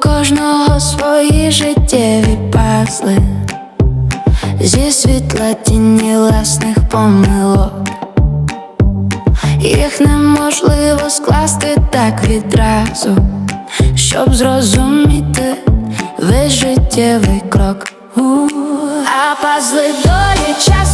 кожного свої життєві пазли. Зі світла тіні власних помилок, їх неможливо скласти так відразу, щоб зрозуміти весь життєвий крок, У. -у -у. а пазли долі час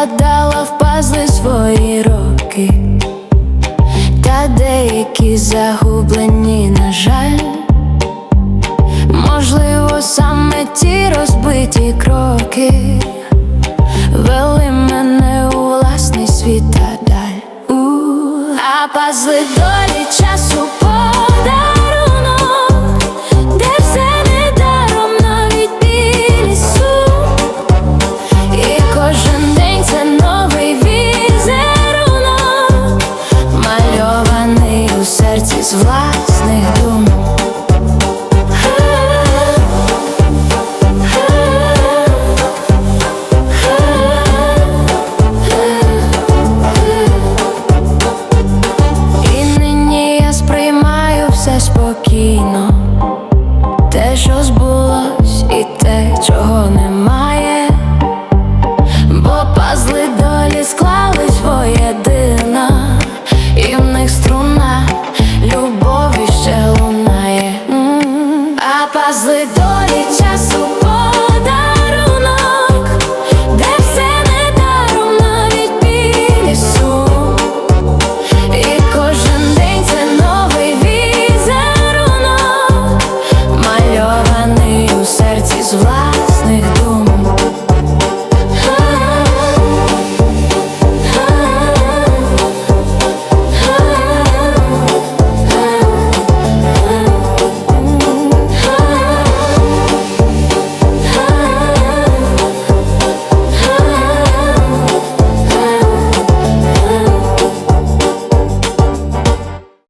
теж складала в пазли свої роки, та деякі загублені, на жаль. Можливо, саме ті розбиті кроки вели мене у власний світ та даль. А пазли долі часу спокійно, те, що збулось, і те, чого немає.